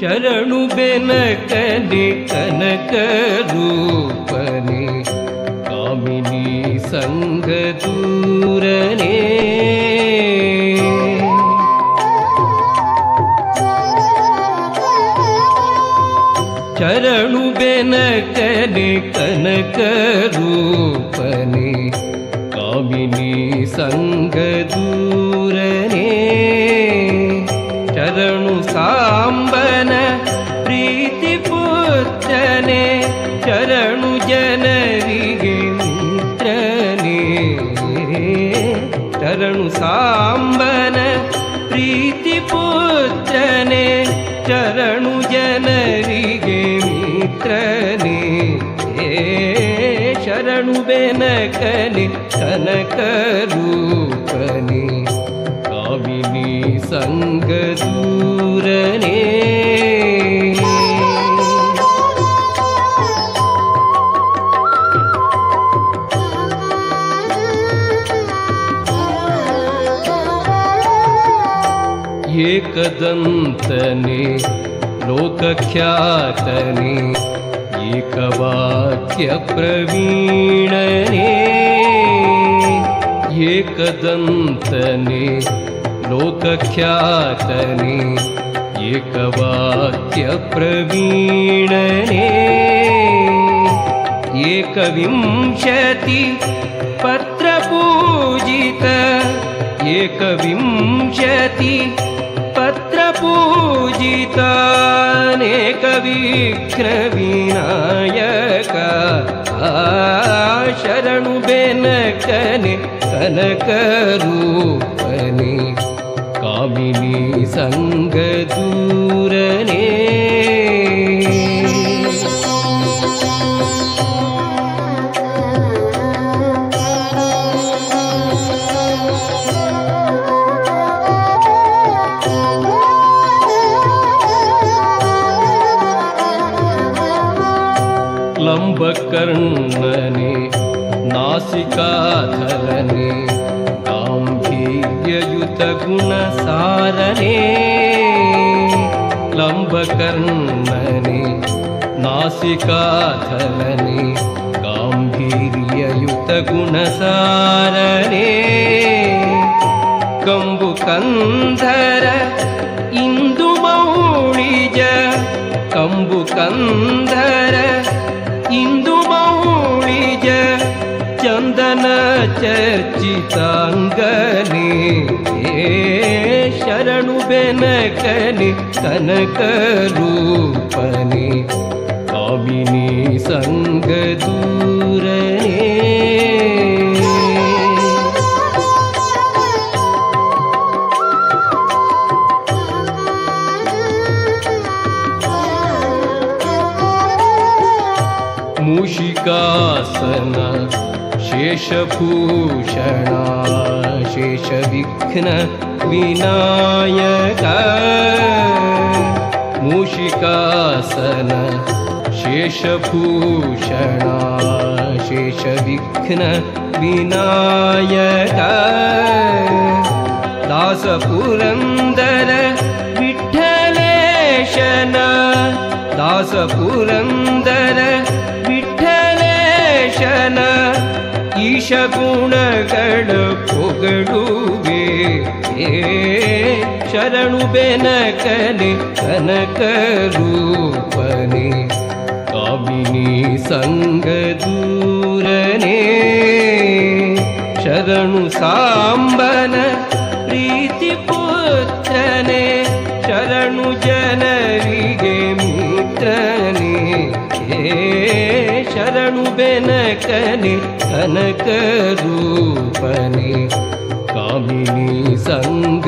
ಚರಣು ಬೆನಕನೆ ಕನಕ ರೂಪನೆ ಕಾಮಿನಿ ಸಂಗ ದೂರನೆ ಚರಣು ಬೆನಕನೆ ಕನಕ ರೂಪನೆ ಕಾಮಿನಿ ಸಂಗ ದೂರನೆ ಚರಣು ಸಾಂಬನ ಚರಣು ಸಾಂಬನ ಪ್ರೀತಿ ಪುತ್ರನೆ ಚರಣು ಜನರಿಗೆ ಮಿತ್ರನೇ ಏ ಶರಣು ಬೆನಕನೆ ಕನಕ ರೂಪನೆ ಕಾಮಿನಿ ಸಂಗ एकदन्तने लोकख्यातने एकवाक्यप्रवीणने। एकदन्तने लोकख्यातने एकवाक्यप्रवीणने। एकविंशति पत्रपूजित एकविंशति पूजितानेकविघ्नविनायक। कविष्णवीनायकरणेन कनकरूप कामिनी सङ्गदूर लम्बकर्णने नासिकाधरने गाम्भीर्ययुतगुणसारने लम्बकर्णने नासिकाधरने गाम्भीर्ययुतगुणसारने कम्बुकन्धर इन्दुमौळिज कम्बुकन्धर చర్చితాంగని ఏ శరణు బెనకని కనక రూపని కామిని సంగదూరనే మూషికాసన शेषभूषणा शेषविघ्न विनायक मूषिकासन शेषभूषणा शेषविघ्न विनायक दासपुरन्दर विठ्ठलेशन दासपुरन्दर ಈಶ ಗುಣಗಳ ಪೊಗಳುವೆ ಶರಣು ಬೆನಕನೆ ಕನಕ ರೂಪನೆ. ಕಾಮಿನಿ ಸಂಗ ದೂರನೆ. ಶರಣು ಸಾಂಬನ ಪ್ರೀತಿ ಪುತ್ರನೆ. ಶರಣು ಜನರಿಗೆ ಮಿತ್ರನೆ వెనకని కనక రూపని కామిని సంగ